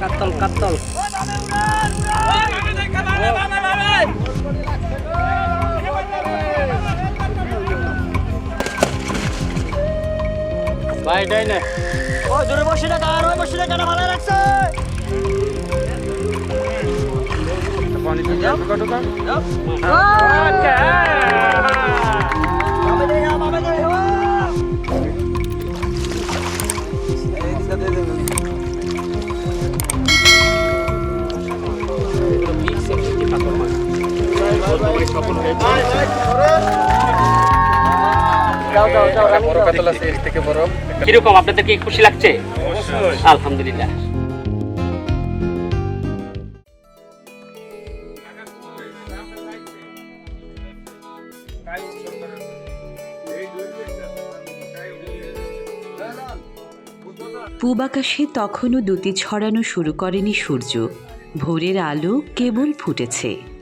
কাতল কাতল। ভাই ডাই না। ও জোরে বসে না কার ওই বসে না কেন ভালো বাবা কীরকম, আপনাদের কি খুশি লাগছে? আলহামদুলিল্লাহ। পূব আকাশে তখনও দুটি ছড়ানো শুরু করেনি সূর্য। ভোরের আলো কেবল ফুটেছে।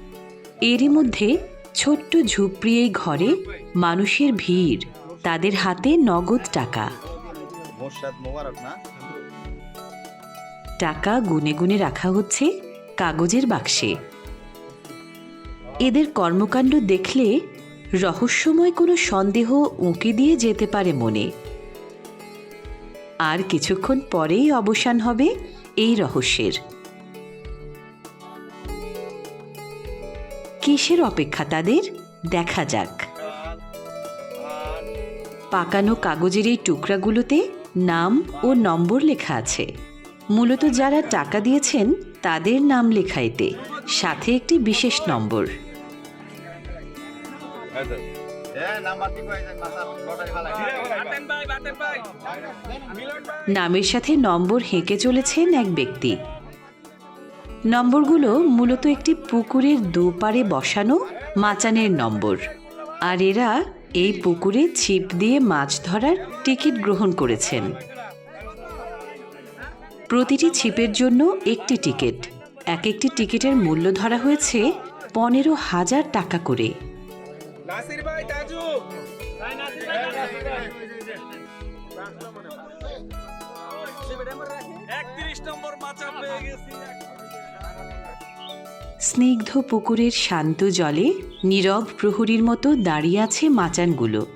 এরই মধ্যে ছোট্ট ঝুপড়ি এই ঘরে মানুষের ভিড় তাদের হাতে নগদ টাকা। টাকা গুনে গুনে রাখা হচ্ছে কাগজের বাক্সে। এদের কর্মকাণ্ড দেখলে রহস্যময় কোনো সন্দেহ উঁকি দিয়ে যেতে পারে মনে। আর কিছুক্ষণ পরেই অবসান হবে এই রহস্যের। কিসের অপেক্ষা তাদের? দেখা যাক। পাকানো কাগজের এই টুকরাগুলোতে নাম ও নম্বর লেখা আছে। মূলত যারা টাকা দিয়েছেন, তাদের নাম লেখাইতে, সাথে একটি বিশেষ নম্বর। নামের সাথে নম্বর হেঁকে চলেছেন এক ব্যক্তি। নম্বরগুলো মূলত একটি পুকুরের দুপারে বসানো মাচানের নম্বর। আর এরা এই পুকুরে ছিপ দিয়ে মাছ ধরার টিকিট গ্রহণ করেছেন। প্রতিটি ছিপের জন্য একটি টিকিট। এক একটি টিকিটের মূল্য ধরা হয়েছে পনেরো হাজার টাকা করে। স্নিগ্ধ পুকুরের শান্ত জলে নীরব প্রহরীর মতো দাঁড়িয়ে আছে মাচানগুলো।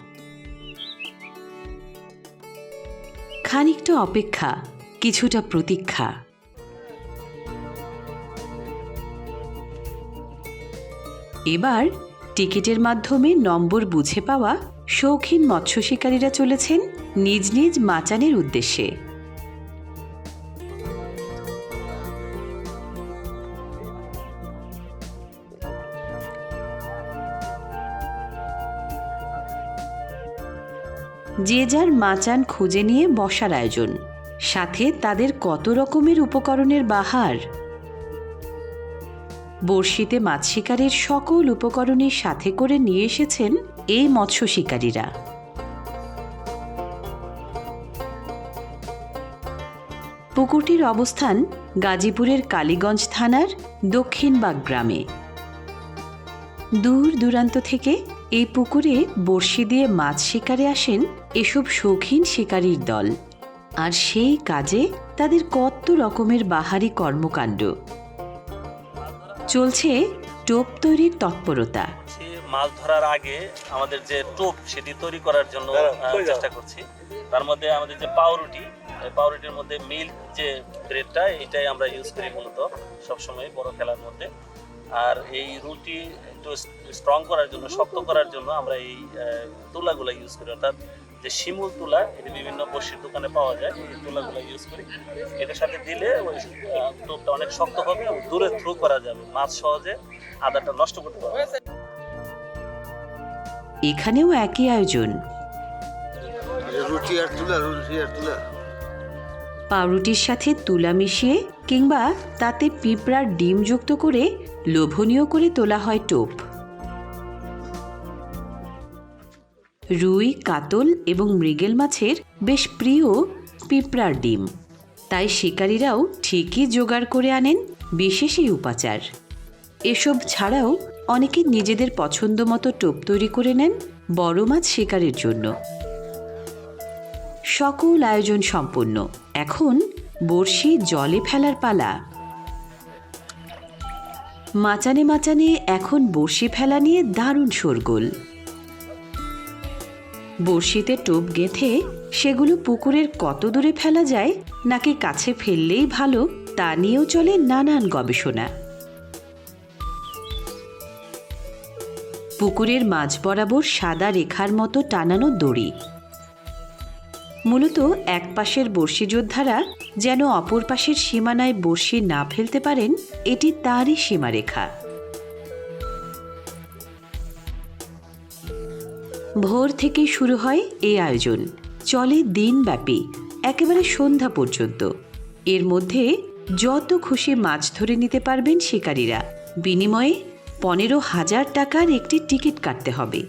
খানিকটা অপেক্ষা, কিছুটা প্রতীক্ষা। এবার টিকিটের মাধ্যমে নম্বর বুঝে পাওয়া শৌখিন মৎস্য শিকারীরা চলেছেন নিজ নিজ মাচানের উদ্দেশ্যে। যে যার মাচান খুঁজে নিয়ে বসার আয়োজন, সাথে তাদের কত রকমের উপকরণের বাহার। বড়শিতে মাছ শিকারের সকল উপকরণের সাথে করে নিয়ে এসেছেন এই মৎস্য শিকারীরা। পুকুরটির অবস্থান গাজীপুরের কালীগঞ্জ থানার দক্ষিণবাগ গ্রামে। দূর দূরান্ত থেকে এই পুকুরে বড়শি দিয়ে মাছ শিকারে আসেন এসব শৌখিন শিকারীর দল। আর সেই কাজে তাদের কত রকমের বাহারি কর্মকাণ্ড। চলছে টোপ তৈরির তৎপরতা। মাছ ধরার আগে আমাদের যে টোপ সেটি তৈরি করার জন্য চেষ্টা করছি। তার মধ্যে আমাদের যে পাউরুটি পাউরুটির মধ্যে মিল্ক যে ব্রেডটা এটাই আমরা ইউজ করি মূলত সবসময় বড় খেলার মধ্যে। আর এই রুটি একটু স্ট্রং করার জন্য শক্ত করার জন্য আমরা এই তুলাগুলো ইউজ করি। অর্থাৎ যে শিমুল তুলা এটি বিভিন্ন বসির দোকানে পাওয়া যায় এই তুলাগুলো ইউজ করি। এটার সাথে দিলে ওই টোপটা অনেক শক্ত হবে এবং দূরে থ্রু করা যাবে মাছ সহজে আদারটা নষ্ট করতে পারবে এখানেও একই আয়োজন। রুটি আর তুলা রুটি আর তুলা। পাউরুটির সাথে তুলা মিশিয়ে কিংবা তাতে পিঁপড়ার ডিম যুক্ত করে লোভনীয় করে তোলা হয় টোপ। রুই, কাতল এবং মৃগেল মাছের বেশ প্রিয় পিঁপড়ার ডিম। তাই শিকারীরাও ঠিকই জোগাড় করে আনেন, বিশেষ এই উপাচার। এসব ছাড়াও অনেকে নিজেদের পছন্দ মতো টোপ তৈরি করে নেন বড় মাছ শিকারের জন্য। সকল আয়োজন সম্পন্ন এখন বড়শি জলে ফেলার পালা। মাচানে মাচানে এখন বড়শি ফেলা নিয়ে দারুণ শোরগোল। বড়শিতে টোপ গেঁথে সেগুলো পুকুরের কত দূরে ফেলা যায়, নাকি কাছে ফেললেই ভালো, তা নিয়েও চলে নানান গবেষণা। পুকুরের মাঝ বরাবর সাদা রেখার মতো টানানো দড়ি। মূলত এক পাশের বর্ষি যোদ্ধারা যেন অপর পাশের সীমানায় বর্ষি না ফেলতে পারেন, এটি তারই সীমারেখা। ভোর থেকে শুরু হয় এই আয়োজন। চলে দিনব্যাপী, একেবারে সন্ধ্যা পর্যন্ত। এর মধ্যে যত খুশি মাছ ধরে নিতে পারবেন শিকারীরা। বিনিময়ে পনেরো হাজার টাকার একটি টিকিট কাটতে হবে।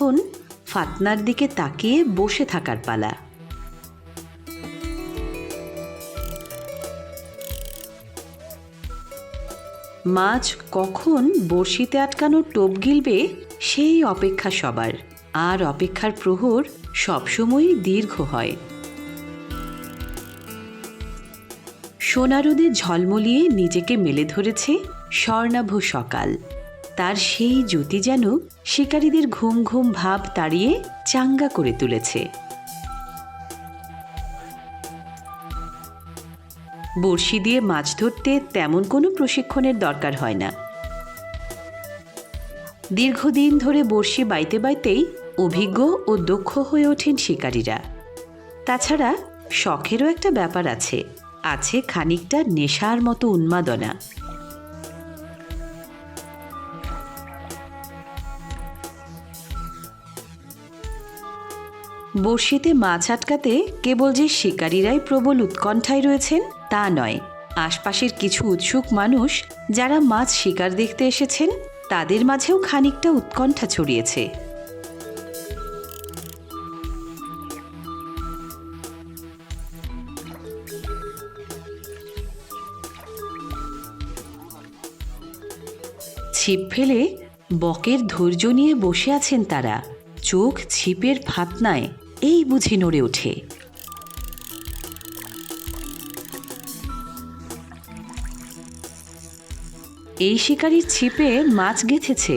এখন ফাতনার দিকে তাকিয়ে বসে থাকার পালা। মাছ কখন বড়শিতে আটকানো টোপ গিলবে সেই অপেক্ষা সবার, আর অপেক্ষার প্রহর সবসময়ই দীর্ঘ হয়। সোনারোদে ঝলমলিয়ে নিজেকে মেলে ধরেছে স্বর্ণাভ সকাল। তার সেই জ্যোতি যেন শিকারীদের ঘুম ঘুম ভাব তাড়িয়ে চাঙ্গা করে তুলেছে। বড়শি দিয়ে মাছ ধরতে তেমন কোনো প্রশিক্ষণের দরকার হয় না। দীর্ঘদিন ধরে বড়শি বাইতে বাইতেই অভিজ্ঞ ও দক্ষ হয়ে ওঠেন শিকারীরা। তাছাড়া শখেরও একটা ব্যাপার আছে আছে খানিকটা নেশার মতো উন্মাদনা। বড়শিতে মাছ আটকাতে কেবল যে শিকারীরাই প্রবল উৎকণ্ঠায় রয়েছেন, তা নয়। আশপাশের কিছু উৎসুক মানুষ যারা মাছ শিকার দেখতে এসেছেন, তাদের মাঝেও খানিকটা উৎকণ্ঠা ছড়িয়েছে। ছিপ ফেলে বকের ধৈর্য নিয়ে বসে আছেন তারা। চোখ ছিপের ফাতনায় এই বুঝি নড়ে ওঠে। এই শিকারীর ছিপে মাছ গেঁথেছে।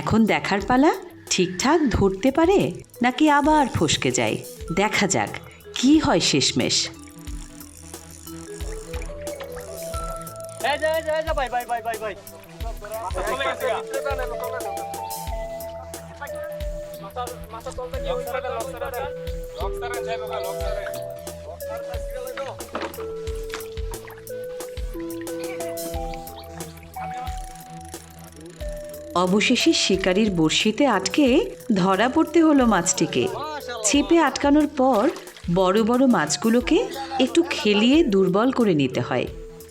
এখন দেখার পালা ঠিকঠাক ধরতে পারে নাকি আবার ফসকে যায়? দেখা যাক কি হয় শেষমেশ। অবশেষে শিকারীর বড়শিতে আটকে ধরা পড়তে হলো মাছটিকে। ছিপে আটকানোর পর বড় বড় মাছগুলোকে একটু খেলিয়ে দুর্বল করে নিতে হয়।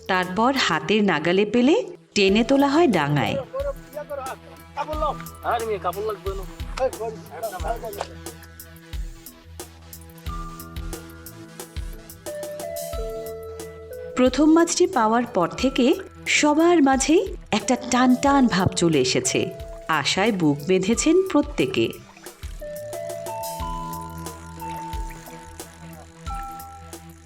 তারপর হাতের নাগালে পেলে টেনে তোলা হয় ডাঙায়। প্রথম মাছটি পাওয়ার পর থেকে সবার মাঝেই একটা টান টান ভাব চলে এসেছে। আশায় বুক বেঁধেছেন প্রত্যেকে।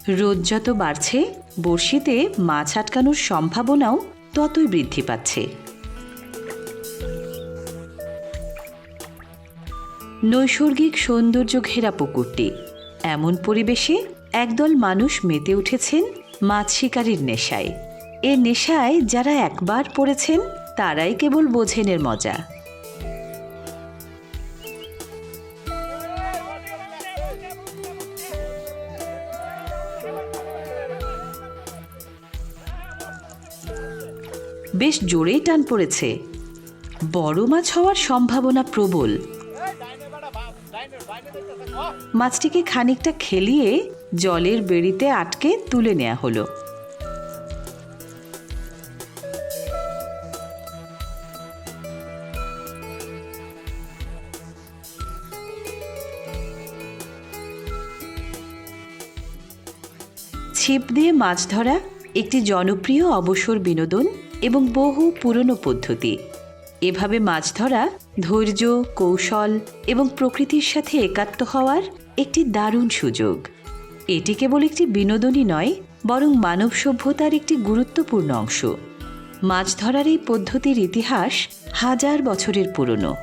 রোদ যত বাড়ছে, বড়শিতে মাছ আটকানোর সম্ভাবনাও ততই বৃদ্ধি পাচ্ছে। নৈসর্গিক সৌন্দর্য ঘেরা পুকুরটি। এমন পরিবেশে একদল মানুষ মেতে উঠেছেন মাছ শিকারীর নেশায়। এ নেশায় যারা একবার পড়েছেন, তারাই কেবল বোঝেন এর মজা। বেশ জোরেই টান পড়েছে। বড় মাছ হওয়ার সম্ভাবনা প্রবল। মাছটিকে খানিকটা খেলিয়ে জলের বেড়িতে আটকে তুলে নেওয়া হলো। ছিপ দিয়ে মাছ ধরা একটি জনপ্রিয় অবসর বিনোদন এবং বহু পুরনো পদ্ধতি। এভাবে মাছ ধরা ধৈর্য, কৌশল এবং প্রকৃতির সাথে একাত্ম হওয়ার একটি দারুণ সুযোগ। এটি কেবল একটি বিনোদনই নয়, বরং মানব সভ্যতার একটি গুরুত্বপূর্ণ অংশ। মাছ ধরার এই পদ্ধতির ইতিহাস হাজার বছরের পুরনো।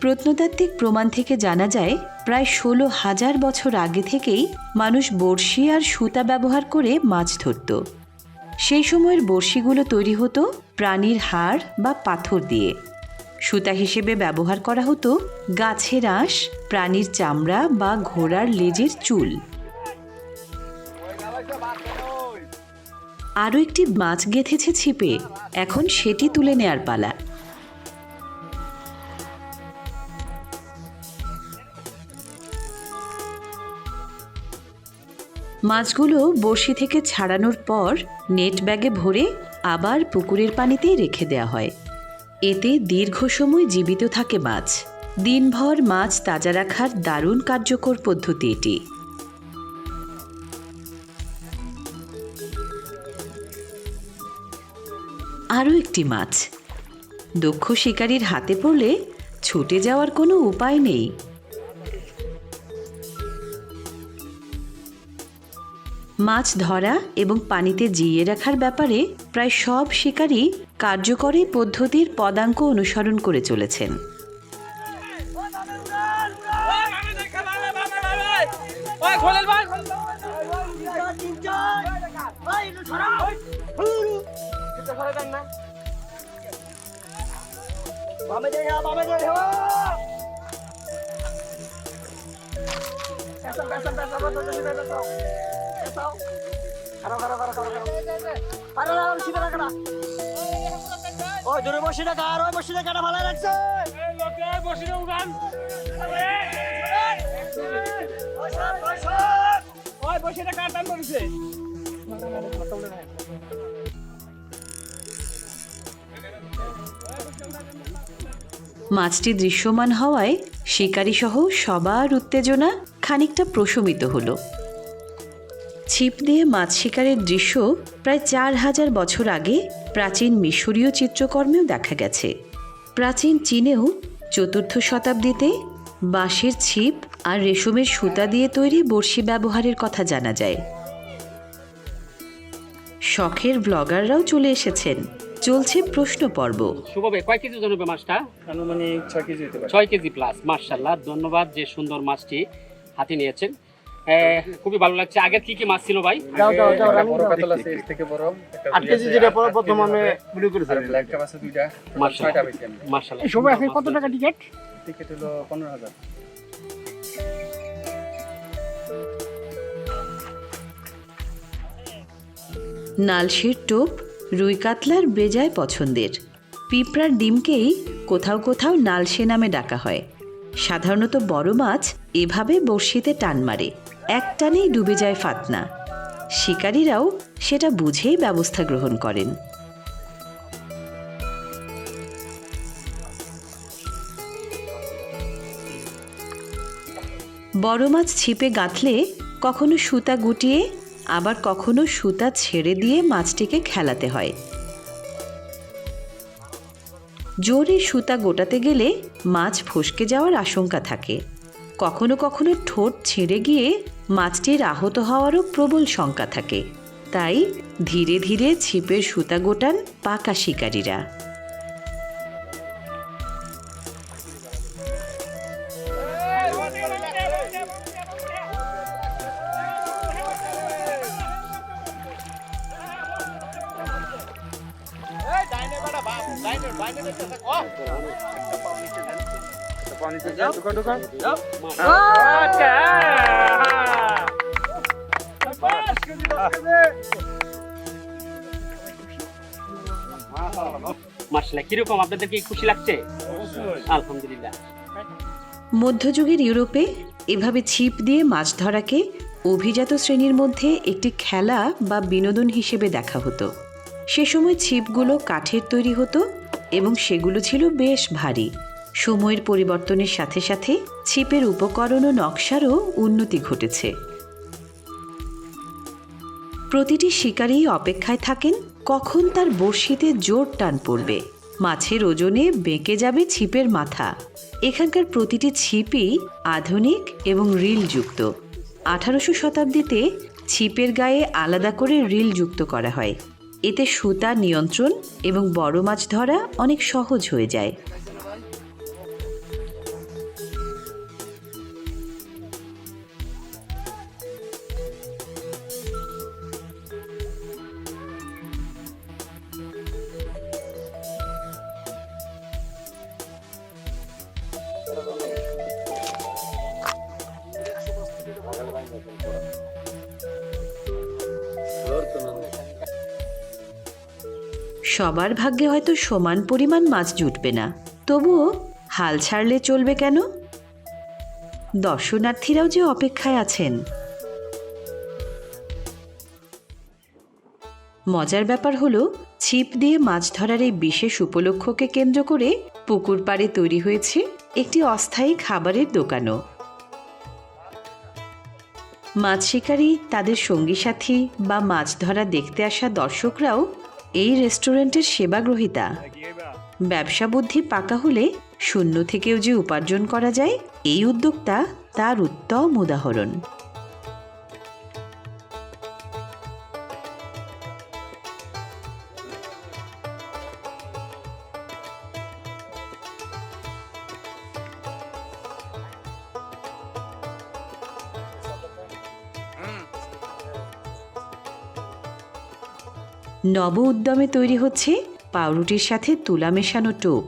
প্রত্নতাত্ত্বিক প্রমাণ থেকে জানা যায়, প্রায় ষোলো হাজার বছর আগে থেকেই মানুষ বড়শি আর সুতা ব্যবহার করে মাছ ধরত। সেই সময়ের বড়শিগুলো তৈরি হতো প্রাণীর হাড় বা পাথর দিয়ে। সুতা হিসেবে ব্যবহার করা হতো গাছের আঁশ, প্রাণীর চামড়া বা ঘোড়ার লেজের চুল। আরও একটি মাছ গেঁথেছে ছিপে, এখন সেটি তুলে নেয়ার পালা। মাছগুলো বড়শি থেকে ছাড়ানোর পর নেট ব্যাগে ভরে আবার পুকুরের পানিতেই রেখে দেওয়া হয়। এতে দীর্ঘ সময় জীবিত থাকে মাছ। দিনভর মাছ তাজা রাখার দারুণ কার্যকর পদ্ধতি এটি। আরও একটি মাছ। দক্ষ শিকারীর হাতে পড়লে ছুটে যাওয়ার কোনো উপায় নেই। মাছ ধরা এবং পানিতে জিইয়ে রাখার ব্যাপারে প্রায় সব শিকারী কার্যকরী পদ্ধতির পদাঙ্ক অনুসরণ করে চলেছেন বামে যাই হা বামে যাই হা পেছন পেছন পেছন পেছন সিধা পেছন পেছাও খারাপ খারাপ খারাপ খারাপ আরে না সিধা রাখা না ওই দূরে বসে না কার ওই বসে না কাটা ভালো লাগছে মাছটি দৃশ্যমান হওয়ায় শিকারীসহ সবার উত্তেজনা খানিকটা প্রশমিত হলো। ছিপ দিয়ে মাছ শিকারের দৃশ্য প্রায় চার হাজার বছর আগে প্রাচীন মিশরীয় চিত্রকর্মেও দেখা গেছে। প্রাচীন চীনেও চতুর্থ শতাব্দীতে বাঁশের ছিপ আর রেশমের সুতা দিয়ে তৈরি বড়শি ব্যবহারের কথা জানা যায়। শখের ব্লগাররাও চলে এসেছেন। চলছে প্রশ্ন পর্ব শুভ ভাই কয় কেজি মাছটা? আনুমানিক ছয় কেজি ছয় কেজি প্লাস মার্শাল্লাহ ধন্যবাদ যে সুন্দর মাছটি হাতে নিয়েছেন। খুবই ভালো লাগছে। আগে কি কি মাছ ছিল ভাই? থেকে বড়। কেজি যেটা প্রথম আমি আছে দুইটা। এই সময় আপনি কত টাকা টিকিট টিকিট হলো নালশির টোপ রুই কাতলার বেজায় পছন্দের। পিঁপড়ার ডিমকেই কোথাও কোথাও নালসে নামে ডাকা হয়। সাধারণত বড় মাছ এভাবে বড়শিতে টান মারে। এক টানেই ডুবে যায় ফাতনা। শিকারীরাও সেটা বুঝেই ব্যবস্থা গ্রহণ করেন। বড় মাছ ছিপে গাঁথলে কখনো সুতা গুটিয়ে, আবার কখনো সুতা ছেড়ে দিয়ে মাছটিকে খেলাতে হয়। জোরে সুতা গোটাতে গেলে মাছ ফসকে যাওয়ার আশঙ্কা থাকে। কখনো কখনো ঠোঁট ছিঁড়ে গিয়ে মাছটির আহত হওয়ারও প্রবল শঙ্কা থাকে। তাই ধীরে ধীরে ছিপের সুতা গোটান পাকা শিকারীরা। পানিতে যাও। ঢোকা ঢোকা। মার্শাল্লাহ কীরকম? আপনাদের কি খুশি লাগছে? আলহামদুলিল্লাহ। মধ্যযুগের ইউরোপে এভাবে ছিপ দিয়ে মাছ ধরাকে অভিজাত শ্রেণির মধ্যে একটি খেলা বা বিনোদন হিসেবে দেখা হতো। সে সময় ছিপগুলো কাঠের তৈরি হতো এবং সেগুলো ছিল বেশ ভারী। সময়ের পরিবর্তনের সাথে সাথে ছিপের উপকরণ ও নকশারও উন্নতি ঘটেছে। প্রতিটি শিকারী অপেক্ষায় থাকেন কখন তার বড়শিতে জোর টান পড়বে। মাছের ওজনে বেঁকে যাবে ছিপের মাথা। এখানকার প্রতিটি ছিপই আধুনিক এবং রিলযুক্ত। আঠারোশো শতাব্দীতে ছিপের গায়ে আলাদা করে রিল যুক্ত করা হয়। এতে সুতা নিয়ন্ত্রণ এবং বড় মাছ ধরা অনেক সহজ হয়ে যায়। সবার ভাগ্যে হয়তো সমান পরিমাণ মাছ জুটবে না। তবুও হাল ছাড়লে চলবে কেন? দর্শনার্থীরাও যে অপেক্ষায় আছেন। মজার ব্যাপার হলো, ছিপ দিয়ে মাছ ধরার এই বিশেষ উপলক্ষকে কেন্দ্র করে পুকুর পাড়ে তৈরি হয়েছে একটি অস্থায়ী খাবারের দোকানও। মাছ শিকারী, তাদের সঙ্গী সাথী বা মাছ ধরা দেখতে আসা দর্শকরাও এই রেস্টুরেন্টের সেবাগ্রহীতা। ব্যবসা বুদ্ধি পাকা হলে শূন্য থেকেও যে উপার্জন করা যায়, এই উদ্যোক্তা তার উত্তম উদাহরণ। নব উদ্যমে তৈরি হচ্ছে পাউরুটির সাথে তুলা মেশানো টোপ।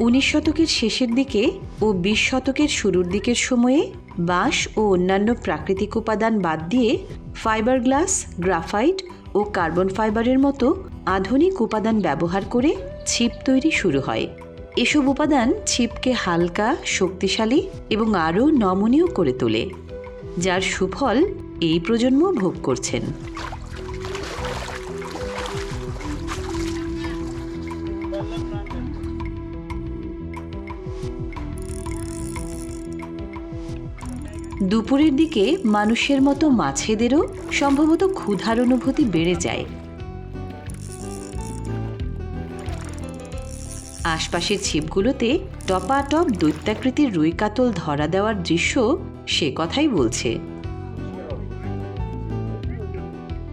উনিশ শতকের শেষের দিকে ও বিশ শতকের শুরুর দিকের সময়ে বাঁশ ও অন্যান্য প্রাকৃতিক উপাদান বাদ দিয়ে ফাইবার গ্লাস গ্রাফাইট ও কার্বন ফাইবারের মতো আধুনিক উপাদান ব্যবহার করে ছিপ তৈরি শুরু হয়। এসব উপাদান ছিপকে হালকা, শক্তিশালী এবং আরও নমনীয় করে তোলে। যার সুফল এই প্রজন্ম ভোগ করছেন। দুপুরের দিকে মানুষের মতো মাছেদেরও সম্ভবত ক্ষুধার অনুভূতি বেড়ে যায়। আশপাশের ছিপগুলোতে টপাটপ দৈত্যাকৃতির রুই কাতল ধরা দেওয়ার দৃশ্য সে কথাই বলছে।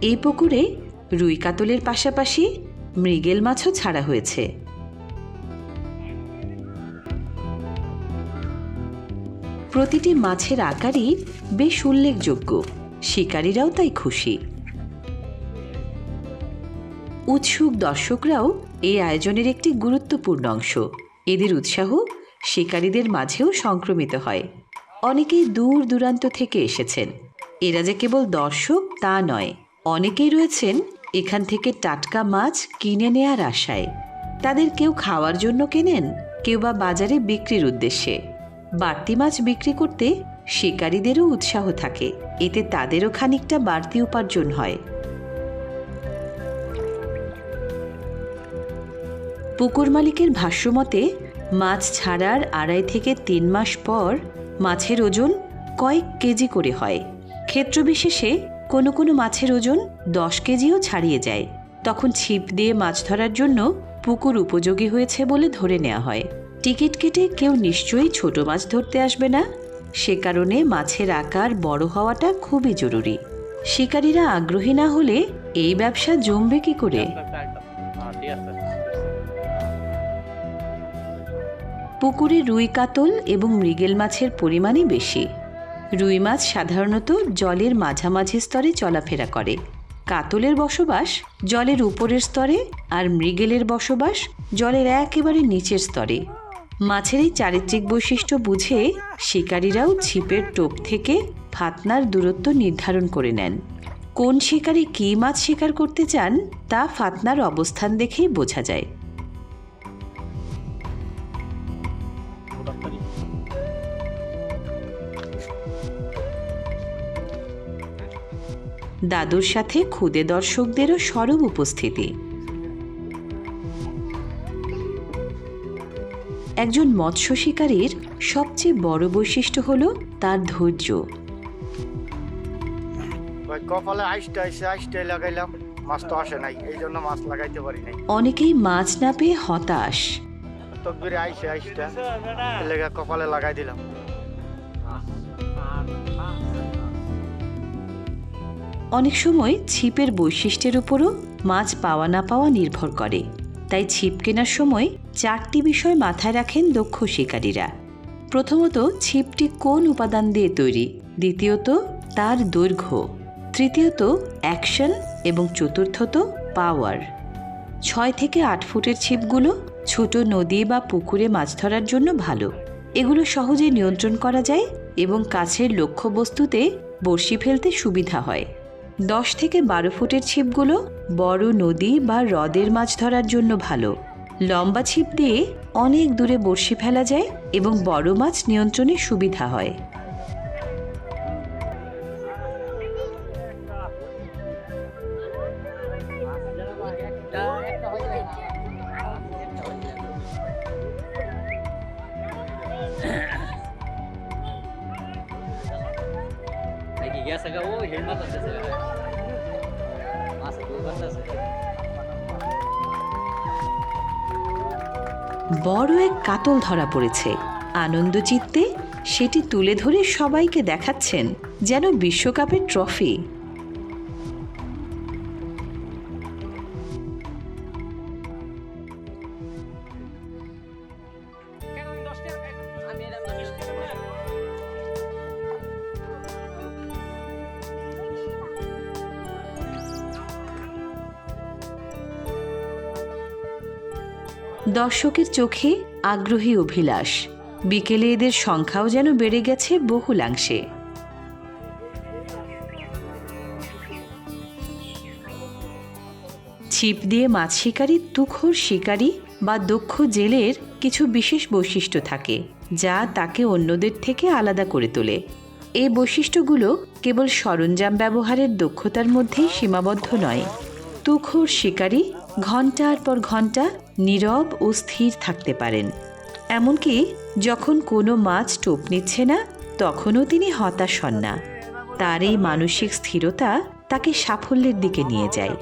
এই পুকুরে রুই কাতলের পাশাপাশি মৃগেল মাছও ছাড়া হয়েছে। প্রতিটি মাছের আকারই বেশ উল্লেখযোগ্য। শিকারীরাও তাই খুশি। উৎসুক দর্শকরাও এই আয়োজনের একটি গুরুত্বপূর্ণ অংশ। এদের উৎসাহ শিকারীদের মাঝেও সংক্রমিত হয়। অনেকেই দূর দূরান্ত থেকে এসেছেন। এরা যে কেবল দর্শক, তা নয়। অনেকেই রয়েছেন এখান থেকে টাটকা মাছ কিনে নেয়ার আশায়। তাদের কেউ খাওয়ার জন্য কেনেন, কেউ বা বাজারে বিক্রির উদ্দেশ্যে। বাড়তি মাছ বিক্রি করতে শিকারীদেরও উৎসাহ থাকে। এতে তাদেরও খানিকটা বাড়তি উপার্জন হয়। পুকুর মালিকের ভাষ্যমতে, মাছ ছাড়ার আড়াই থেকে তিন মাস পর মাছের ওজন কয়েক কেজি করে হয়। ক্ষেত্রবিশেষে কোনো কোনো মাছের ওজন দশ কেজিও ছাড়িয়ে যায়। তখন ছিপ দিয়ে মাছ ধরার জন্য পুকুর উপযোগী হয়েছে বলে ধরে নেওয়া হয়। টিকিট কেটে কেউ নিশ্চয়ই ছোট মাছ ধরতে আসবে না। সে কারণে মাছের আকার বড় হওয়াটা খুবই জরুরি। শিকারীরা আগ্রহী না হলে এই ব্যবসা জমবে কি করে? পুকুরে রুই কাতল এবং মৃগেল মাছের পরিমাণই বেশি। রুই মাছ সাধারণত জলের মাঝামাঝি স্তরে চলাফেরা করে। কাতলের বসবাস জলের উপরের স্তরে আর মৃগেলের বসবাস জলের একেবারে নিচের স্তরে। মাছের এই চারিত্রিক বৈশিষ্ট্য বুঝে শিকারীরাও ছিপের টোপ থেকে ফাতনার দূরত্ব নির্ধারণ করে নেন। কোন শিকারী কী মাছ শিকার করতে চান তা ফাতনার অবস্থান দেখেই বোঝা যায়। দাদুর সাথে খুদে দর্শকদেরও সরব উপস্থিতি। একজন মৎস্য শিকারীর সবচেয়ে বড় বৈশিষ্ট্য হল তার ধৈর্য। কপালে আইসটা আইসে লাগাইলাম মাছ তো আসে নাই এই জন্য মাছ লাগাইতে পারি নাই। অনেকেই মাছ না পেয়ে হতাশ। তকবিরে আইসে আইসটা লেগে কপালে লাগাই দিলাম। অনেক সময় ছিপের বৈশিষ্ট্যের উপরও মাছ পাওয়া না পাওয়া নির্ভর করে। তাই ছিপ কেনার সময় চারটি বিষয় মাথায় রাখেন দক্ষ শিকারীরা। প্রথমত, ছিপটি কোন উপাদান দিয়ে তৈরি? দ্বিতীয়ত, তার দৈর্ঘ্য। তৃতীয়ত, অ্যাকশন এবং চতুর্থত, পাওয়ার। ছয় থেকে আট ফুটের ছিপগুলো ছোট নদী বা পুকুরে মাছ ধরার জন্য ভালো। এগুলো সহজে নিয়ন্ত্রণ করা যায় এবং কাছের লক্ষ্যবস্তুতে বড়শি ফেলতে সুবিধা হয়। দশ থেকে বারো ফুটের ছিপগুলো বড় নদী বা হ্রদের মাছ ধরার জন্য ভালো। লম্বা ছিপ দিয়ে অনেক দূরে বড়শি ফেলা যায় এবং বড় মাছ নিয়ন্ত্রণে সুবিধা হয়। বড় এক কাতল ধরা পড়েছে। আনন্দ চিত্তে সেটি তুলে ধরে সবাইকে দেখাচ্ছেন যেন বিশ্বকাপের ট্রফি। দর্শকের চোখে আগ্রহী অভিলাষ। বিকেলে এদের সংখ্যাও যেন বেড়ে গেছে বহুলাংশে। ছিপ দিয়ে মাছ শিকারী, তুখোর শিকারী বা দক্ষ জেলের কিছু বিশেষ বৈশিষ্ট্য থাকে, যা তাকে অন্যদের থেকে আলাদা করে তোলে। এই বৈশিষ্ট্যগুলো কেবল সরঞ্জাম ব্যবহারের দক্ষতার মধ্যেই সীমাবদ্ধ নয়। তুখোর শিকারী ঘণ্টার পর ঘণ্টা নীরব ও স্থির থাকতে পারেন। এমনকি যখন কোনো মাছ টোপ নিচ্ছে না, তখনও তিনি হতাশ হন না। তার এই মানসিক স্থিরতা তাকে সাফল্যের দিকে নিয়ে যায়।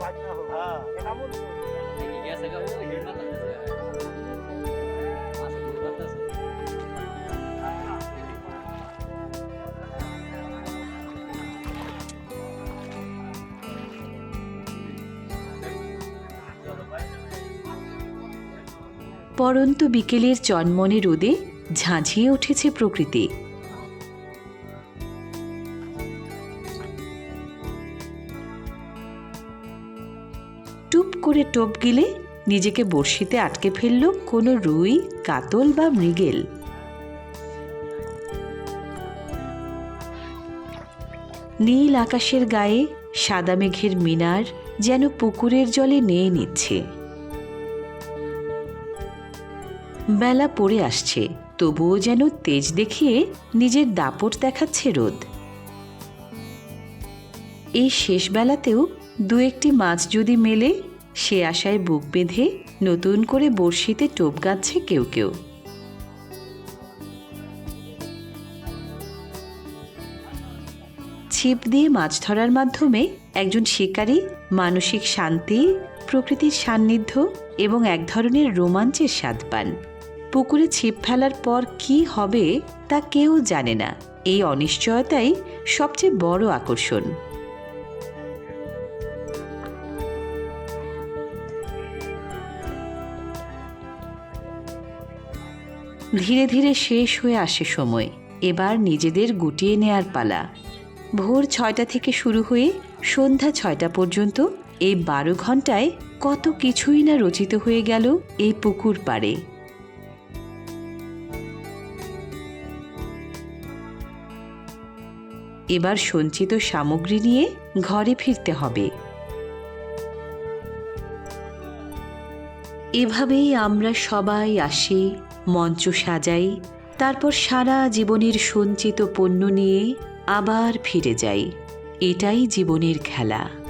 পরন্ত বিকেলের চনমনে রোদে ঝাঁঝিয়ে উঠেছে প্রকৃতি। টুপ করে টোপ গিলে নিজেকে বড়শিতে আটকে ফেলল কোনো রুই, কাতল বা মৃগেল। নীল আকাশের গায়ে সাদা মেঘের মিনার যেন পুকুরের জলে নেয়ে নিচ্ছে। বেলা পড়ে আসছে, তবুও যেন তেজ দেখিয়ে নিজের দাপট দেখাচ্ছে রোদ। এই শেষ বেলাতেও দু একটি মাছ যদি মেলে, সে আশায় বুক বেঁধে নতুন করে বড়শিতে টোপ গাচ্ছে কেউ কেউ। ছিপ দিয়ে মাছ ধরার মাধ্যমে একজন শিকারী মানসিক শান্তি, প্রকৃতির সান্নিধ্য এবং এক ধরনের রোমাঞ্চের স্বাদ পান। পুকুরে ছিপ ফেলার পর কি হবে তা কেউ জানে না। এই অনিশ্চয়তাই সবচেয়ে বড় আকর্ষণ। ধীরে ধীরে শেষ হয়ে আসে সময়। এবার নিজেদের গুটিয়ে নেয়ার পালা। ভোর ছয়টা থেকে শুরু হয়ে সন্ধ্যা ছয়টা পর্যন্ত এই বারো ঘন্টায় কত কিছুই না রচিত হয়ে গেল এই পুকুর পাড়ে। এবার সঞ্চিত সামগ্রী নিয়ে ঘরে ফিরতে হবে। এভাবেই আমরা সবাই আসি, মঞ্চ সাজাই, তারপর সারা জীবনের সঞ্চিত পণ্য নিয়ে আবার ফিরে যাই। এটাই জীবনের খেলা।